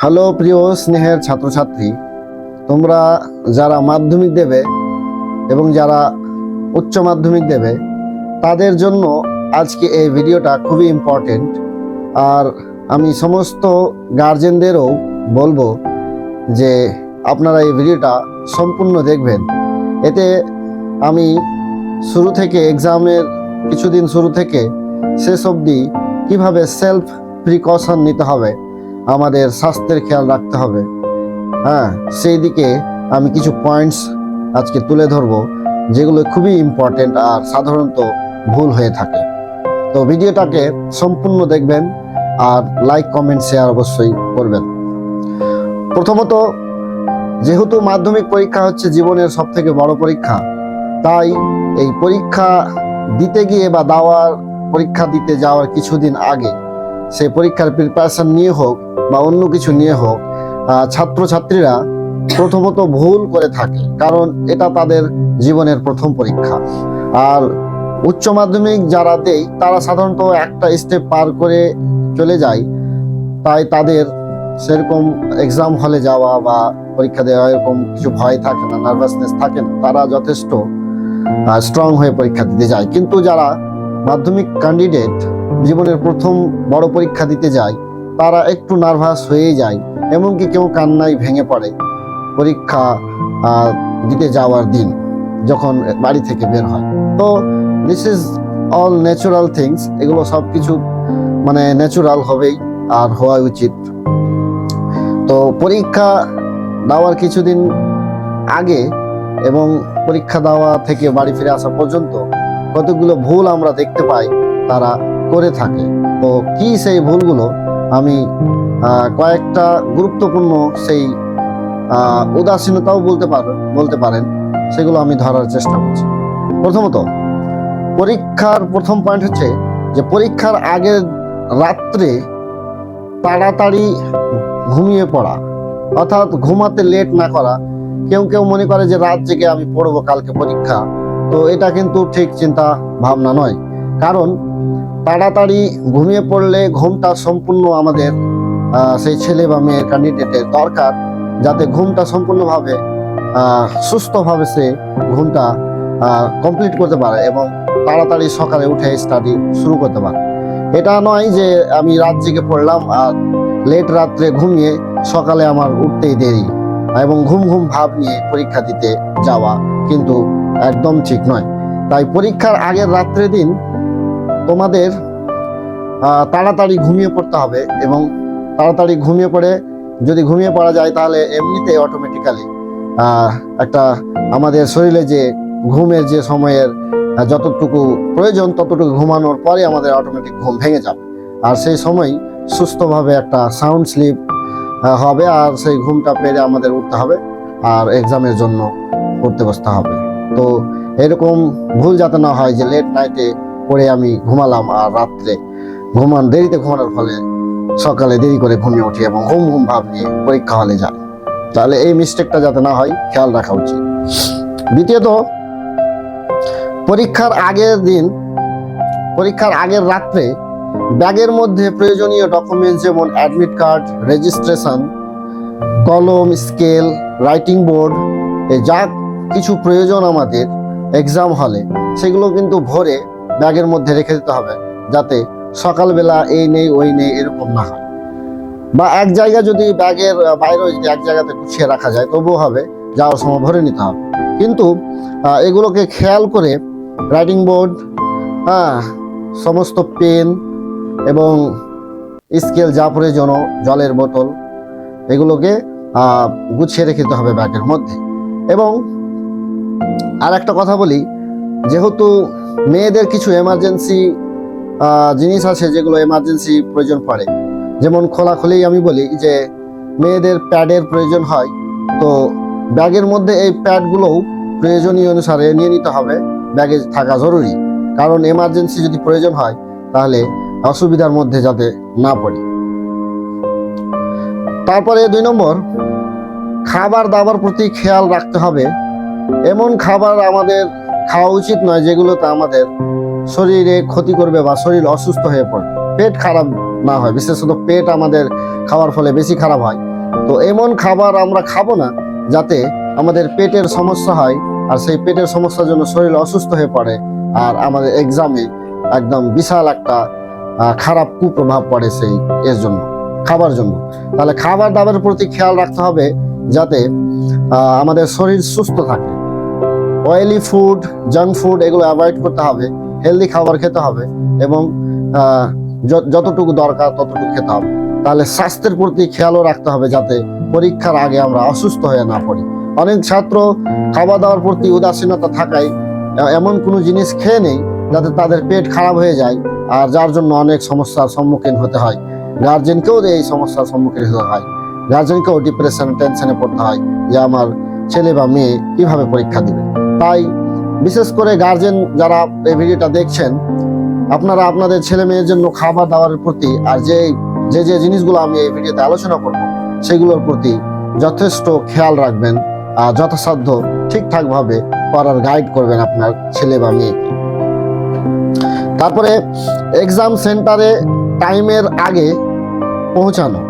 Hello প্রিয় স্নেহের ছাত্রছাত্রী, তোমরা যারা মাধ্যমিক দেবে এবং যারা উচ্চ মাধ্যমিক দেবে, তাদের জন্য আজকে এই ভিডিওটা খুবই ইম্পর্টেন্ট আর আমি সমস্ত গার্জেনদেরও বলব যে আপনারা এই ভিডিওটা সম্পূর্ণ দেখবেন। এতে আমি শুরু থেকে এক্সামের কিছুদিন শুরু থেকে শেষ অবধি কীভাবে সেলফ প্রিকশন নিতে হবে আমাদের স্বাস্থ্যের খেয়াল রাখতে হবে। হ্যাঁ সেই দিকে আমি কিছু পয়েন্টস আজকে তুলে ধরবো, যেগুলো খুবই ইম্পর্টেন্ট আর সাধারণত ভুল হয়ে থাকে। তো ভিডিওটাকে সম্পূর্ণ দেখবেন আর লাইক কমেন্ট শেয়ার অবশ্যই করবেন। প্রথমত, যেহেতু মাধ্যমিক পরীক্ষা হচ্ছে জীবনের সব থেকে বড় পরীক্ষা, তাই এই পরীক্ষা দিতে গিয়ে বা দেওয়ার, পরীক্ষা দিতে যাওয়ার কিছুদিন আগে সেই পরীক্ষার প্রিপারেশন নিয়ে হোক বা অন্য কিছু নিয়ে হোক ছাত্রছাত্রীরা প্রথমত ভুল করে থাকে, কারণ এটা তাদের জীবনের প্রথম পরীক্ষা। আর উচ্চ মাধ্যমিক যারা দেয় তারা সাধারণত একটা স্টেপ পার করে চলে যায়, তাই তাদের সেরকম এক্সাম হলে যাওয়া বা পরীক্ষা দেওয়া এরকম কিছু ভয় থাকে না নার্ভাসনেস থাকে না, তারা যথেষ্ট স্ট্রং হয়ে পরীক্ষা দিতে যায়। কিন্তু যারা মাধ্যমিক ক্যান্ডিডেট জীবনের প্রথম বড় পরীক্ষা দিতে যায়, তারা একটু নার্ভাস হয়ে যায়, এমনকি কেউ কান্নায় ভেঙে পড়ে পরীক্ষা দিতে যাওয়ার দিন যখন বাড়ি থেকে বের হয়। তো this is all natural things এগুলো সব কিছু মানে ন্যাচুরাল হবেই আর হওয়া উচিত। তো পরীক্ষা দেওয়ার কিছুদিন আগে এবং পরীক্ষা দেওয়া থেকে বাড়ি ফিরে আসা পর্যন্ত কতগুলো ভুল আমরা দেখতে পাই, তারা করে থাকে। তো কি সেই ভুলগুলো আমি কয়েকটা গুরুত্বপূর্ণ সেই উদাসীনতাও বলতে পারেন বলতে পারেন, সেগুলো আমি ধরার চেষ্টা করছি। প্রথমত, পরীক্ষার প্রথম পয়েন্ট হচ্ছে যে পরীক্ষার আগের রাত্রে তাড়াতাড়ি ঘুমিয়ে পড়া, অর্থাৎ ঘুমাতে লেট না করা। কেউ কেউ মনে করে যে রাত জেগে আমি পড়ব কালকে পরীক্ষা, তো এটা কিন্তু ঠিক চিন্তা ভাবনা নয়। কারণ তাড়াতাড়ি ঘুমিয়ে পড়লে ঘুমটা সম্পূর্ণ আমাদের সেই ছেলে বা মেয়ের ক্যান্ডিডেটের দরকার। যাতে ঘুমটা সম্পূর্ণভাবে সুস্থভাবে সে ঘুমটা কমপ্লিট করতে পারে এবং তাড়াতাড়ি সকালে উঠে স্টাডি শুরু করতে পারে। এটা নয় যে আমি রাত জেগে পড়লাম আর লেট রাত্রে ঘুমিয়ে সকালে আমার উঠতেই দেরি এবং ঘুম ঘুম ভাব নিয়ে পরীক্ষা দিতে যাওয়া কিন্তু একদম ঠিক নয়। তাই পরীক্ষার আগের রাত্রে দিন তোমাদের তাড়াতাড়ি ঘুমিয়ে পড়তে হবে এবং তাড়াতাড়ি ঘুমিয়ে পড়ে, যদি ঘুমিয়ে পড়া যায় তাহলে এমনিতেই অটোমেটিক্যালি একটা আমাদের শরীরে যে ঘুমের যে সময়ের যতটুকু প্রয়োজন ততটুকু ঘুমানোর পরে আমাদের অটোমেটিক ঘুম ভেঙে যাবে। আর সেই সময় সুস্থভাবে একটা সাউন্ড স্লিপ হবে আর সেই ঘুমটা পেরে আমাদের উঠতে হবে আর এক্সামের জন্য পড়তে বসতে হবে। তো এরকম ভুল যাতে না হয় যে লেট নাইটে পড়ে আমি ঘুমালাম আর রাত্রে ঘুমান, দেরিতে ঘুমানোর ফলে সকালে দেরি করে ঘুমিয়ে উঠি এবং ঘুম ঘুম ভাব নিয়ে পরীক্ষা হলে যায় তাহলে এই মিস্টেকটা যাতে না হয়, খেয়াল রাখা উচিত। দ্বিতীয়ত, পরীক্ষার আগের দিন, পরীক্ষার আগের রাত্রে ব্যাগের মধ্যে প্রয়োজনীয় ডকুমেন্টস যেমন অ্যাডমিট কার্ড রেজিস্ট্রেশন কলম স্কেল রাইটিং বোর্ড যা কিছু প্রয়োজন আমাদের এক্সাম হলে সেগুলো কিন্তু ভরে ব্যাগের মধ্যে রেখে দিতে হবে, যাতে সকালবেলা এই নেই, ওই নেই, এরকম না হয়। বা এক জায়গা যদি ব্যাগের বাইরেও যদি এক জায়গাতে গুছিয়ে রাখা যায়, তবুও হবে, যাওয়ার সময় ভরে নিতে হবে। কিন্তু এগুলোকে খেয়াল করে রাইটিং বোর্ড হ্যাঁ সমস্ত পেন এবং স্কেল যা প্রয়োজন, জলের বোতল, এগুলোকে গুছিয়ে রেখে দিতে হবে ব্যাগের মধ্যে। এবং আর একটা কথা বলি, যেহেতু মেয়েদের কিছু এমার্জেন্সি জিনিস আছে যেগুলো এমার্জেন্সি প্রয়োজন পড়ে। যেমন খোলাখুলি আমি বলি যে, মেয়েদের প্যাডের প্রয়োজন হয়। তো ব্যাগের মধ্যে এই প্যাডগুলোও প্রয়োজনীয় অনুসারে নিয়ে নিতে হবে। ব্যাগে থাকা জরুরি। কারণ এমার্জেন্সি যদি প্রয়োজন হয়, তাহলে অসুবিধার মধ্যে যাতে না পড়ি। তারপরে দুই নম্বর, খাবার দাবার প্রতি খেয়াল রাখতে হবে। এমন খাবার আমাদের খাওয়া উচিত নয় যেগুলোতে আমাদের শরীরে ক্ষতি করবে বা শরীর অসুস্থ হয়ে পড়বে। পেট খারাপ না হয়, বিশেষত পেট আমাদের খাওয়ার ফলে বেশি খারাপ হয়। তো এমন খাবার আমরা খাব না যাতে আমাদের পেটের সমস্যা হয় আর সেই পেটের সমস্যার জন্য শরীর অসুস্থ হয়ে পড়ে আর আমাদের এক্সামে একদম বিশাল একটা খারাপ কুপ্রভাব পড়ে সেই এর জন্য, খাবার জন্য। তাহলে খাবার দাবারের প্রতি খেয়াল রাখতে হবে যাতে আমাদের শরীর সুস্থ থাকে। অয়েলি ফুড জাঙ্ক ফুড এগুলো অ্যাভয়েড করতে হবে হেলদি খাবার খেতে হবে এবং যতটুকু দরকার ততটুকু খেতে হবে। তাহলে স্বাস্থ্যের প্রতি খেয়ালও রাখতে হবে যাতে পরীক্ষার আগে আমরা অসুস্থ হয়ে না পড়ি। অনেক ছাত্র খাওয়া দাওয়ার প্রতি উদাসীনতা থাকায় এমন কোনো জিনিস খেয়ে নেই যাতে তাদের পেট খারাপ হয়ে যায় আর যার জন্য অনেক সমস্যার সম্মুখীন হতে হয়। গার্জেনকেও এই সমস্যার সম্মুখীন হতে হয়। গার্জেনকেও ডিপ্রেশন টেনশনে পড়তে হয় যে আমার ছেলে বা মেয়ে কীভাবে পরীক্ষা দিবে? তাই বিশেষ করে গার্জেন যারা এই ভিডিওটা দেখছেন, আপনারা আপনাদের ছেলে মেয়ের জন্য খাবার দাবারের প্রতি আর যে যে যে জিনিসগুলো আমি এই ভিডিওতে আলোচনা করব, সেগুলোর প্রতি যথেষ্ট খেয়াল রাখবেন আর যথাসাধ্য ঠিকঠাকভাবে করার গাইড করবেন আপনার ছেলে বা মেয়েকে তারপরে এক্সাম সেন্টারে টাইমের আগে পৌঁছানো।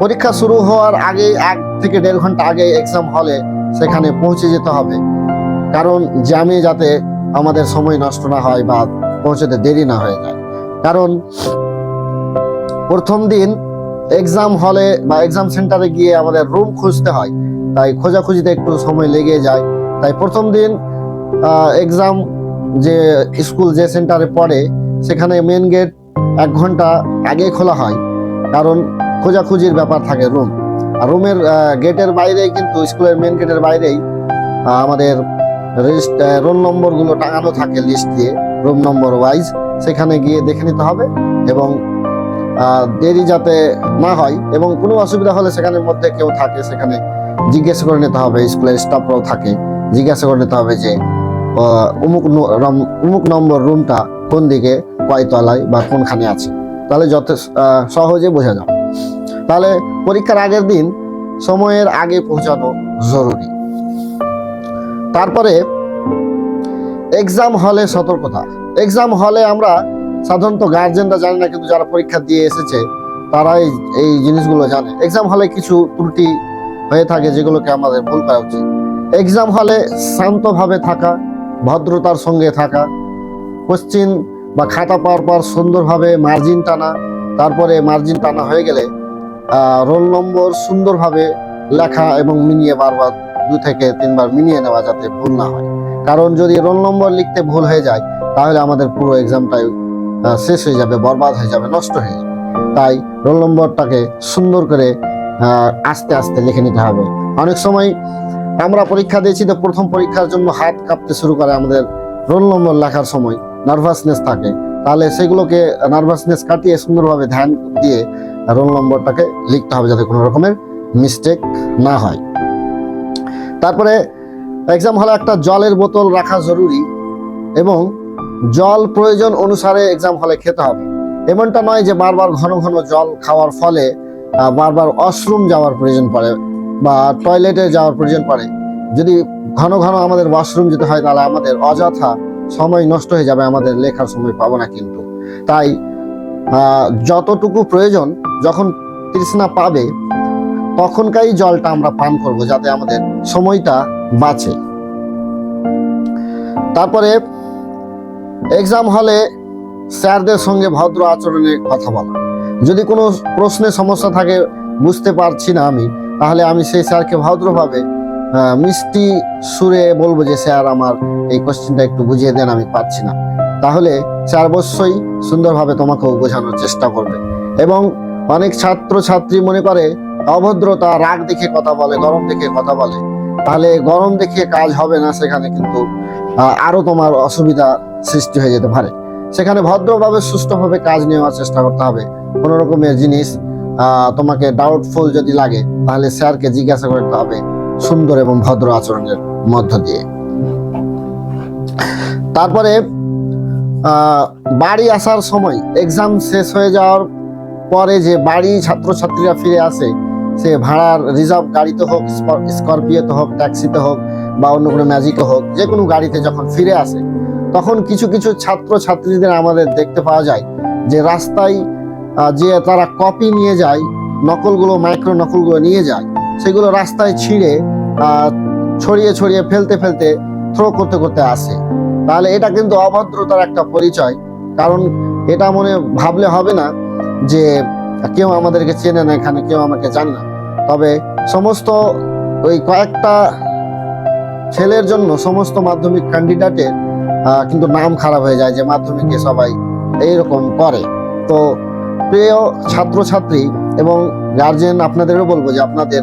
পরীক্ষা শুরু হওয়ার আগে এক থেকে দেড় ঘণ্টা আগে এক্সাম হলে সেখানে পৌঁছে যেতে হবে। কারণ জ্যামে যাতে আমাদের সময় নষ্ট না হয় বা পৌঁছতে দেরি না হয়ে যায়। কারণ প্রথম দিন এক্সাম হলে বা এক্সাম সেন্টারে গিয়ে আমাদের রুম খুঁজতে হয়। তাই খোঁজাখুঁজিতে একটু সময় লেগে যায়। তাই প্রথম দিন এক্সাম যে স্কুল যে সেন্টারে পড়ে, সেখানে মেন গেট এক ঘণ্টা আগে খোলা হয়। কারণ খোঁজাখুঁজির ব্যাপার থাকে রুম আর রুমের গেটের বাইরেই কিন্তু স্কুলের মেন গেটের বাইরেই আমাদের রোল নম্বরগুলো টাঙানো থাকে লিস্ট দিয়ে রুম নম্বর ওয়াইজ সেখানে গিয়ে দেখে নিতে হবে এবং দেরি যাতে না হয় এবং কোনো অসুবিধা হলে সেখানের মধ্যে কেউ থাকে, সেখানে জিজ্ঞেস করে নিতে হবে, স্কুলের স্টাফরাও থাকে, জিজ্ঞাসা করে নিতে হবে যে অমুক অমুক নম্বর রুমটা কোন দিকে, কয় তলায় বা কোনখানে আছে। তাহলে যত সহজে বোঝা যাবে। তাহলে পরীক্ষার আগের দিন, সময়ের আগে পৌঁছানো জরুরি। তারপরে এক্সাম হলে সতর্কতা। এক্সাম হলে আমরা সাধারণত গার্জেনরা জানে না, কিন্তু যারা পরীক্ষা দিয়ে এসেছে, তারাই এই জিনিসগুলো জানে। এক্সাম হলে কিছু ত্রুটি হয়ে থাকে যেগুলোকে আমাদের ভুল করা উচিত। এক্সাম হলে শান্তভাবে থাকা, ভদ্রতার সঙ্গে থাকা কোশ্চিন বা খাতা পাওয়ার পর সুন্দরভাবে মার্জিন টানা, তারপরে মার্জিন টানা হয়ে গেলে রোল নম্বর সুন্দরভাবে লেখা এবং মিনিয়ে বারবার দু থেকে তিনবার মিনিয়ে নেওয়া যাতে ভুল না হয়। কারণ যদি রোল নম্বর লিখতে ভুল হয়ে যায়, তাহলে আমাদের পুরো এক্সামটাই শেষ হয়ে যাবে, বরবাদ হয়ে যাবে, নষ্ট হয়ে যাবে। তাই রোল নম্বরটাকে সুন্দর করে আস্তে আস্তে লিখে নিতে হবে। অনেক সময় আমরা পরীক্ষা দিয়েছি তো প্রথম পরীক্ষার জন্য হাত কাঁপতে শুরু করে আমাদের রোল নম্বর লেখার সময় নার্ভাসনেস থাকে। তাহলে সেগুলোকে নার্ভাসনেস কাটিয়ে সুন্দরভাবে ধ্যান দিয়ে রোল নম্বরটাকে লিখতে হবে যাতে কোনো রকমের মিস্টেক না হয়। তারপরে এক্সাম হলে একটা জলের বোতল রাখা জরুরি এবং জল প্রয়োজন অনুসারে এক্সাম হলে খেতে হবে। এমনটা নয় যে বারবার ঘন ঘন জল খাওয়ার ফলে বারবার ওয়াশরুম যাওয়ার প্রয়োজন পড়ে বা টয়লেটে যাওয়ার প্রয়োজন পড়ে। যদি ঘন ঘন আমাদের ওয়াশরুম যেতে হয়, তাহলে আমাদের অযথা সময় নষ্ট হয়ে যাবে, আমাদের লেখার সময় পাবো না কিন্তু। তাই যতটুকু প্রয়োজন, যখন তৃষ্ণা পাবে তখনকারই জলটা আমরা পান করব যাতে আমাদের সময়টা বাঁচে। তারপরে এক্সাম হলে স্যারদের সঙ্গে ভদ্র আচরণের কথা বলা। যদি কোনো প্রশ্নে সমস্যা থাকে, বুঝতে পারছি না আমি, তাহলে আমি সেই স্যারকে ভদ্রভাবে মিষ্টি সুরে বলব যে, স্যার, আমার এই কোশ্চেনটা একটু বুঝিয়ে দেন, আমি পাচ্ছি না। তাহলে স্যার অবশ্যই সুন্দরভাবে তোমাকেও বোঝানোর চেষ্টা করবে। এবং অনেক ছাত্র ছাত্রী মনে করে অভদ্রতা, রাগ দেখে কথা বলে গরম দেখে কথা বলে, তাহলে গরম দেখে কাজ হবে না সেখানে কিন্তু আরও তোমার অসুবিধা সৃষ্টি হয়ে যেতে পারে। সেখানে ভদ্রভাবে, সুষ্ঠুভাবে কাজ নেওয়ার চেষ্টা করতে হবে। কোনো রকমের জিনিস তোমাকে ডাউটফুল যদি লাগে, তাহলে স্যারকে জিজ্ঞাসা করতে হবে সুন্দর এবং ভদ্র আচরণের মধ্য দিয়ে। তারপরে বাড়ি আসার সময় এক্সাম শেষ হয়ে যাওয়ার পরে যে বাড়ি ছাত্রছাত্রীরা ফিরে আসে সে ভাড়ার রিজার্ভ গাড়িতে হোক স্করপিওতে হোক, ট্যাক্সিতে হোক বা অন্য কোনো ম্যাজিকে হোক, যে কোনো গাড়িতে যখন ফিরে আসে, তখন কিছু কিছু ছাত্র ছাত্রীদের আমাদের দেখতে পাওয়া যায় যে রাস্তায় যে তারা কপি নিয়ে যায়, নকলগুলো, মাইক্রো নকলগুলো নিয়ে যায়, সেগুলো রাস্তায় ছিঁড়ে ছড়িয়ে ছড়িয়ে ফেলতে ফেলতে থ্রো করতে করতে আসে। তাহলে এটা কিন্তু অভদ্রতার একটা পরিচয়, কারণ এটা মনে ভাবলে হবে না যে কেউ আমাদেরকে চেনে না এখানে, কেউ আমাকে জানে না। তবে সমস্ত ওই কয়েকটা ছেলের জন্য সমস্ত মাধ্যমিক ক্যান্ডিডেটের কিন্তু নাম খারাপ হয়ে যায় যে মাধ্যমিকে সবাই এইরকম করে। তো প্রিয় ছাত্রছাত্রী এবং গার্জেন আপনাদেরও বলব যে আপনাদের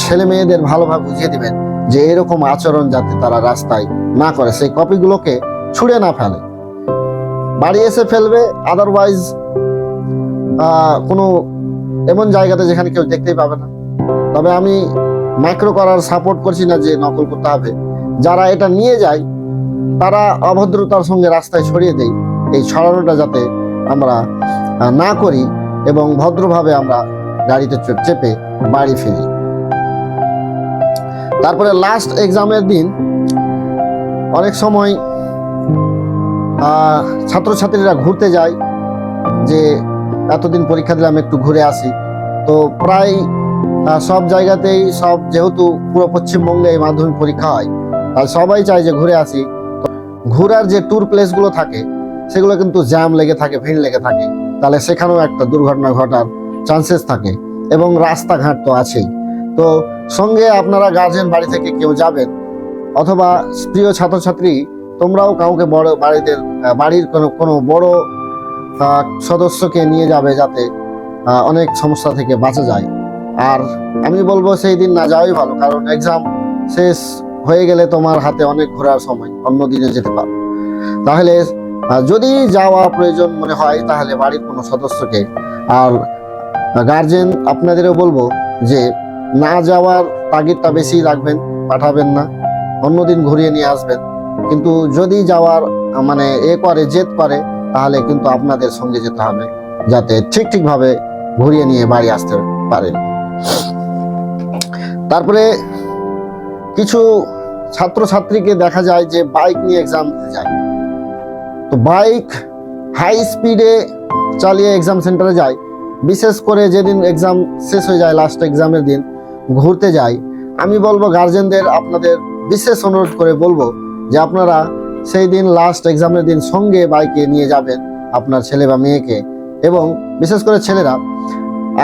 ছেলে মেয়েদের ভালোভাবে বুঝিয়ে দিবেন যে এরকম আচরণ যাতে তারা রাস্তায় না করে। সেই কপিগুলোকে ছুঁড়ে না ফেলে। বাড়ি এসে ফেলবে আদারওয়াইজ কোনো এমন জায়গাতে যেখানে কেউ দেখতেই পাবে না। তবে আমি মাইক্রো করার সাপোর্ট করছি না যে নকল করতে হবে। যারা এটা নিয়ে যায় তারা অভদ্রতার সঙ্গে রাস্তায় ছড়িয়ে দেয়। এই ছড়ানোটা যাতে আমরা না করি এবং ভদ্রভাবে আমরা গাড়িতে চেপে বাড়ি ফিরি তারপরে লাস্ট এক্সামের দিন অনেক সময় আহ, ছাত্রছাত্রীরা ঘুরতে যায় যে এতদিন পরীক্ষা দিলাম, একটু ঘুরে আসি। তো প্রায় সব জায়গাতেই সব যেহেতু পুরো পশ্চিমবঙ্গে এই মাধ্যমিক পরীক্ষা হয় আর সবাই চায় যে ঘুরে আসি। ঘোরার যে ট্যুর প্লেসগুলো থাকে, সেগুলো কিন্তু জ্যাম লেগে থাকে, ভিড় লেগে থাকে। তাহলে সেখানেও একটা দুর্ঘটনা ঘটার চান্সেস থাকে এবং রাস্তাঘাট তো আছেই। তো সঙ্গে আপনারা গার্জেন বাড়ি থেকে কেউ যাবেন, অথবা প্রিয় ছাত্রছাত্রী, তোমরাও কাউকে বড় বাড়িতে বাড়ির কোনো কোনো বড় সদস্যকে নিয়ে যাবে যাতে অনেক সমস্যা থেকে বাঁচা যায়। আর আমি বলব সেই দিন না যাওয়াই ভালো, কারণ এক্সাম শেষ হয়ে গেলে তোমার হাতে অনেক ঘোরার সময়, অন্য দিনে যেতে পারো। তাহলে যদি যাওয়া প্রয়োজন মনে হয়, তাহলে বাড়ির কোনো সদস্যকে, আর গার্জেন আপনাদেরও বলব যে, না যাওয়ার তাগিদটা বেশি রাখবেন, পাঠাবেন না, অন্যদিন ঘুরিয়ে নিয়ে আসবেন। কিন্তু যদি যাওয়ার মানে এ করে, জেদ করে তাহলে কিন্তু আপনাদের সঙ্গে যেতে হবে, যাতে ঠিক ঠিকভাবে ঘুরিয়ে নিয়ে বাড়ি আসতে পারেন তারপরে কিছু ছাত্রছাত্রীকে দেখা যায় যে বাইক নিয়ে এক্সাম দিতে যায়। তো বাইক হাই স্পিডে চালিয়ে এক্সাম সেন্টারে যায়, বিশেষ করে যেদিন এক্সাম শেষ হয়ে যায় লাস্ট এক্সামের দিন, ঘুরতে যায়। আমি বলব গার্জেনদের আপনাদের বিশেষ অনুরোধ করে বলব যে আপনারা সেই দিন লাস্ট এক্সামের দিন সঙ্গে বাইকে নিয়ে যাবেন আপনার ছেলে বা মেয়েকে এবং বিশেষ করে ছেলেরা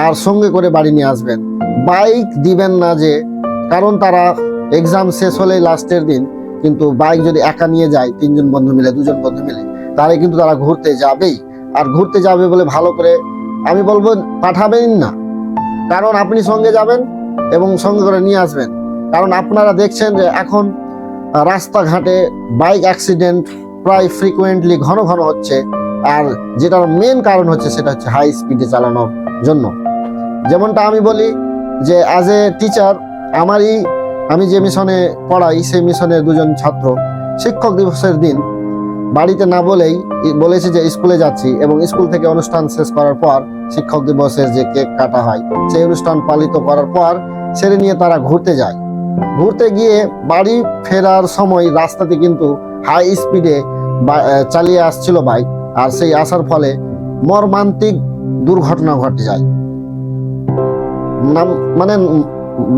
আর সঙ্গে করে বাড়ি নিয়ে আসবেন। বাইক দিবেন না যে, কারণ তারা এক্সাম শেষ হলেই লাস্টের দিন, কিন্তু বাইক যদি একা নিয়ে যায়, তিনজন বন্ধু মিলে, দুজন বন্ধু মিলে, তাহলে কিন্তু তারা ঘুরতে যাবেই। আর ঘুরতে যাবে বলে ভালো করে আমি বলব পাঠাবেন না। কারণ আপনি সঙ্গে যাবেন এবং সঙ্গে করে নিয়ে আসবেন। কারণ আপনারা দেখছেন যে এখন রাস্তাঘাটে বাইক অ্যাক্সিডেন্ট প্রায় ফ্রিকুয়েন্টলি ঘন ঘন হচ্ছে, আর যেটার মেন কারণ হচ্ছে সেটা হচ্ছে হাই স্পিডে চালানোর জন্য। যেমনটা আমি বলি যে অ্যাজ এ টিচার আমারই, আমি যে মিশনে পড়াই, সেই মিশনের দুজন ছাত্র, শিক্ষক দিবসের দিন বাড়িতে না বলেই বলেছে যে স্কুলে যাচ্ছি এবং স্কুল থেকে অনুষ্ঠান শেষ করার পর শিক্ষক দিবসের যে কেক কাটা হয়, সেই অনুষ্ঠান পালিত করার পর, সেরে নিয়ে তারা ঘুরতে যায়। ঘুরতে গিয়ে বাড়ি ফেরার সময় রাস্তাতে কিন্তু হাই স্পিডে চালিয়ে আসছিল বাইক আর সেই আসার ফলে মর্মান্তিক দুর্ঘটনা ঘটে যায়। মানে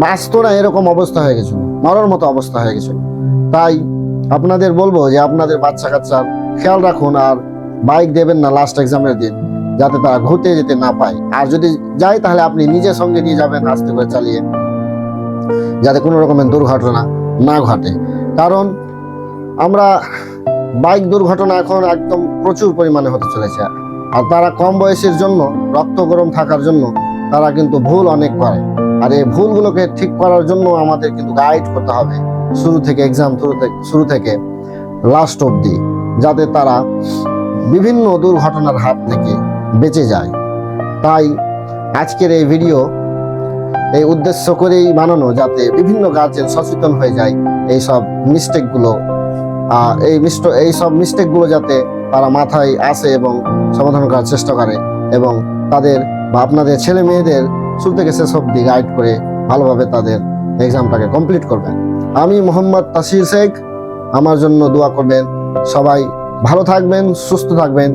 বাঁচতো না এরকম অবস্থা হয়ে গেছিল, মরার মতো অবস্থা হয়ে গেছিল। তাই আপনাদের বলব যে আপনাদের বাচ্চা কাচ্চার খেয়াল রাখুন আর বাইক দেবেন না লাস্ট এক্সামের দিন, যাতে তারা ঘুরতে যেতে না পায়। আর যদি যায় তাহলে আপনি নিজের সঙ্গে নিয়ে যাবেন, আস্তে করে চালিয়ে। যাতে কোনো রকমের দুর্ঘটনা না ঘটে। কারণ আমরা বাইক দুর্ঘটনা এখন একদম প্রচুর পরিমাণে হতে চলেছে। আর তারা কম বয়সের জন্য, রক্ত গরম থাকার জন্য তারা কিন্তু ভুল অনেক করে। আর এই ভুলগুলোকে ঠিক করার জন্য আমাদের কিন্তু গাইড করতে হবে শুরু থেকে এক্সাম শুরু থেকে লাস্ট অবধি, যাতে তারা বিভিন্ন দুর্ঘটনার হাত থেকে বেঁচে যায়। তাই আজকের এই ভিডিও এই উদ্দেশ্য করেই বানানো যাতে বিভিন্ন গার্জেন সচেতন হয়ে যায় এই সব মিস্টেকগুলো এই মিষ্ট এই সব মিস্টেকগুলো যাতে তারা মাথায় আসে এবং সমাধান করার চেষ্টা করে এবং তাদের বা আপনাদের ছেলে মেয়েদের শুরু থেকে শেষ অব্দি গাইড করে ভালোভাবে তাদের এক্সামটাকে কমপ্লিট করবেন আমি মোহাম্মদ তাসির শেখ, আমার জন্য দোয়া করবেন। সবাই ভালো থাকবেন, সুস্থ থাকবেন।